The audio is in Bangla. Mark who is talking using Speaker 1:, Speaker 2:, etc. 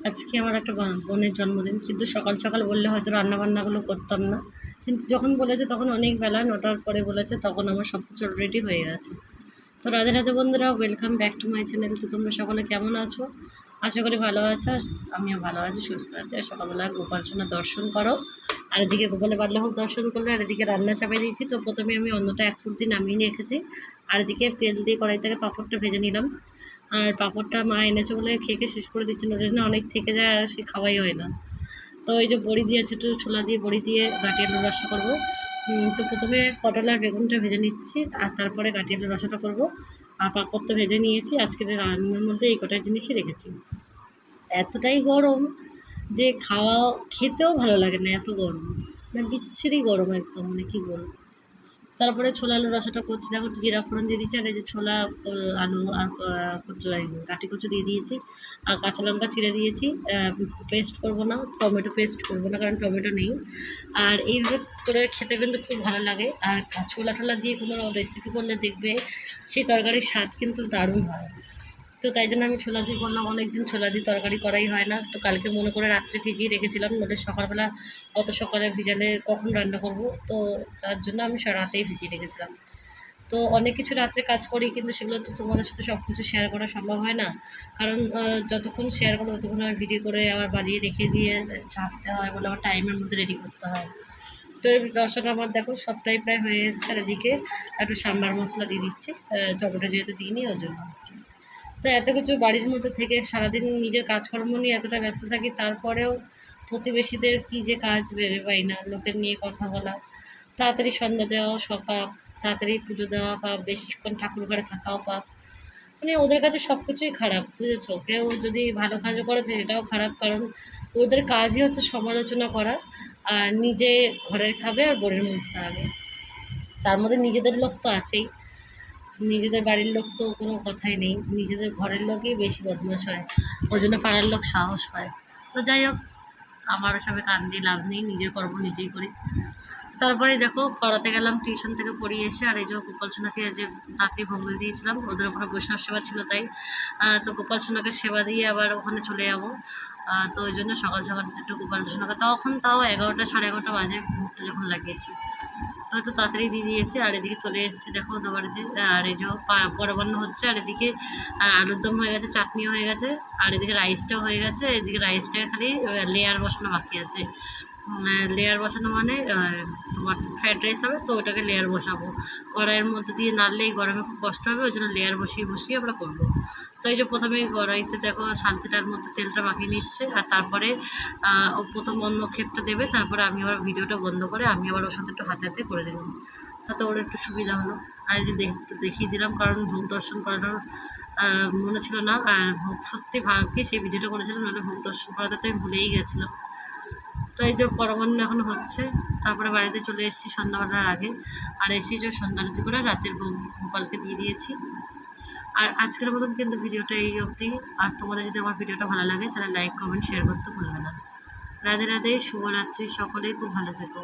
Speaker 1: আজকে আমার একটা বোনের জন্মদিন। কিন্তু সকাল সকাল বললে হয়তো রান্নাবান্নাগুলো করতাম না। কিন্তু যখন বলেছে তখন অনেক বেলা, নটার পরে বলেছে, তখন আমার সব কিছু রেডি হয়ে গেছে। তো রাধে রাধে বন্ধুরা welcome back to my channel তো তোমরা সকলে কেমন আছো? আশা করি ভালো আছো, আমিও ভালো আছি, সুস্থ আছি, আর সকালবেলা গোপাল সোনা দর্শন করো। আর এদিকে গোপালে হোক দর্শন করলে, আর এদিকে রান্না চাপিয়ে দিয়েছি, তো প্রথমে আমি অন্যটা এক ফুট দিয়ে নামিয়ে রেখেছি আর এদিকে তেল দিয়ে কড়াই থেকে পাঁপড়টা ভেজে নিলাম। আর পাঁপড়টা মা এনেছে বলে খেয়ে খেয়ে শেষ করে দিচ্ছে না জন্য অনেক থেকে যায় আর সে খাওয়াই হয় না। তো এই যে বড়ি দিয়ে, ছোটো ছোলা দিয়ে বড়ি দিয়ে গাটি আলুর রসা করব। তো প্রথমে পটল আর বেগুনটা ভেজে নিচ্ছি, আর তারপরে গাটি আলুর রসাটা করব। আর পাঁপড় তো ভেজে নিয়েছি। আজকের রান্নার মধ্যে এই কটা জিনিসই রেখেছি। এতটাই গরম যে খাওয়া, খেতেও ভালো লাগে না, এত গরম। মানে বিচ্ছিরি গরম একদম মানে কী বলব। তারপরে ছোলা আলুর রসাটা করছি। দেখো জিরা ফোড়ন দিয়ে দিচ্ছি, আর এই যে ছোলা আলু আর কচু কাটি কচু দিয়ে দিয়েছি। আর কাঁচা লঙ্কা ছিঁড়ে দিয়েছি। পেস্ট করব না, টমেটো পেস্ট করব না, কারণ টমেটো নেই। আর এইভাবে করে খেতে কিন্তু খুব ভালো লাগে। আর ছোলা টোলা দিয়ে কোনো রেসিপি করলে দেখবে সেই তরকারির স্বাদ কিন্তু দারুণ হয়। তো তাই জন্য আমি ছোলা দিয়ে বললাম, অনেকদিন ছোলা দিয়ে তরকারি করাই হয় না। তো কালকে মনে করে রাত্রে ভিজিয়ে রেখেছিলাম, নইলে সকালবেলা অত সকালে ভিজালে কখন রান্না করব? তো তার জন্য আমি রাতেই ভিজিয়ে রেখেছিলাম। তো অনেক কিছু রাত্রে কাজ করি, কিন্তু সেগুলো তো তোমাদের সাথে সব কিছু শেয়ার করা সম্ভব হয় না। কারণ যতক্ষণ শেয়ার করব ততক্ষণ আমি ভিডিও করে আবার বাড়িয়ে রেখে দিয়ে ছাড়তে হয় বলে আবার টাইমের মধ্যে রেডি করতে হয়। তো রসটা আমার দেখো সবটাই প্রায় হয়ে এসছে আর এদিকে একটু সাম্বার মশলা দিয়ে দিচ্ছি টমেটো যেহেতু দিইনি ওর জন্য। তো এত কিছু বাড়ির মধ্যে থেকে সারাদিন নিজের কাজকর্ম নিয়ে এতটা ব্যস্ত থাকি, তারপরেও প্রতিবেশীদের কী যে কাজ ভেবে পাই না, লোকের নিয়ে কথা বলা, তাড়াতাড়ি সন্ধ্যা দেওয়া সকাল তাড়াতাড়ি পুজো দেওয়া বা বেশিক্ষণ ঠাকুর ঘরে থাকাও পাপ। মানে ওদের কাছে সব কিছুই খারাপ, বুঝেছ? কেউ যদি ভালো কাজও করে সেটাও খারাপ, কারণ ওদের কাজই হচ্ছে সমালোচনা করা আর নিজে ঘরের খাবে আর বোনের মুছতে হবে তার মধ্যে নিজেদের লোক তো আছেই। নিজেদের বাড়ির লোক তো কোনো কথাই নেই। নিজেদের ঘরের লোকই বেশি বদমাশ হয়। ওই জন্য পাড়ার লোক সাহস পায়। তো যাই হোক, আমার সবে কান দিয়ে লাভ নেই, নিজের কর্ম নিজেই করি। তারপরে দেখো, পড়াতে গেলাম, টিউশন থেকে পড়িয়ে এসে, আর এই যে গোপাল সোনাকে যে তাড়াতাড়ি ভঙ্গল দিয়েছিলাম, ওদের ওখানে বৈষ্ণব সেবা ছিল তাই। তো গোপাল সোনাকে সেবা দিয়ে আবার ওখানে চলে যাব। তো ওই জন্য সকাল সকাল একটু গোপাল সোনাকে, তখন তাও এগারোটা, সাড়ে এগারোটা বাজে ভোগটা যখন লাগিয়েছি। তো একটু তাড়াতাড়ি দিয়ে দিয়েছে, আর এদিকে চলে এসেছে দেখো ওদের বাড়িতে। আর এই যে পা- পরমান্ন হচ্ছে, আর এদিকে আলুর দম হয়ে গেছে চাটনি হয়ে গেছে, আর এদিকে রাইসটাও হয়ে গেছে, এদিকে রাইসটা খালি লেয়ার বসানো বাকি আছে। লেয়ার বসানো মানে তোমার ফ্রাইড রাইস হবে, তো ওটাকে লেয়ার বসাবো। কড়াইয়ের মধ্যে দিয়ে নাড়লে এই গরমে খুব কষ্ট হবে, ওই জন্য লেয়ার বসিয়ে বসিয়ে আমরা করব। তো এই যে প্রথমে কড়াইতে দেখো শান্তিটার মধ্যে তেলটা মাখিয়ে নিচ্ছে, আর তারপরে ও প্রথম অন্য ক্ষেপটা দেবে, তারপরে আমি আবার ভিডিওটা বন্ধ করে আমি আবার ওর সাথে একটু হাতে হাতে করে দিলাম তাতে ওর একটু সুবিধা হলো। আর এই যে দেখিয়ে দিলাম, কারণ ভোগ দর্শন করানোর মনে ছিল না, আর ভোগ সত্যি ভাগ্যে সেই ভিডিওটা করেছিলাম, নাহলে ভোগ দর্শন করাতে তো আমি ভুলেই গেছিলাম। তো এই যে পরমান্ন এখন হচ্ছে, তারপরে বাড়িতে চলে এসেছি সন্ধ্যাবেলার আগে। আর এসে যে সন্ধ্যারতি করে রাতের গোপালকে দিয়ে দিয়েছি। আর আজকের মতন কিন্তু ভিডিওটা এই অবধি। আর তোমাদের যদি আমার ভিডিওটা ভালো লাগে, তাহলে লাইক কমেন্ট শেয়ার করতে ভুলবে না। রাধে রাধে, শুভরাত্রি সকলেই, খুব ভালো থেকো।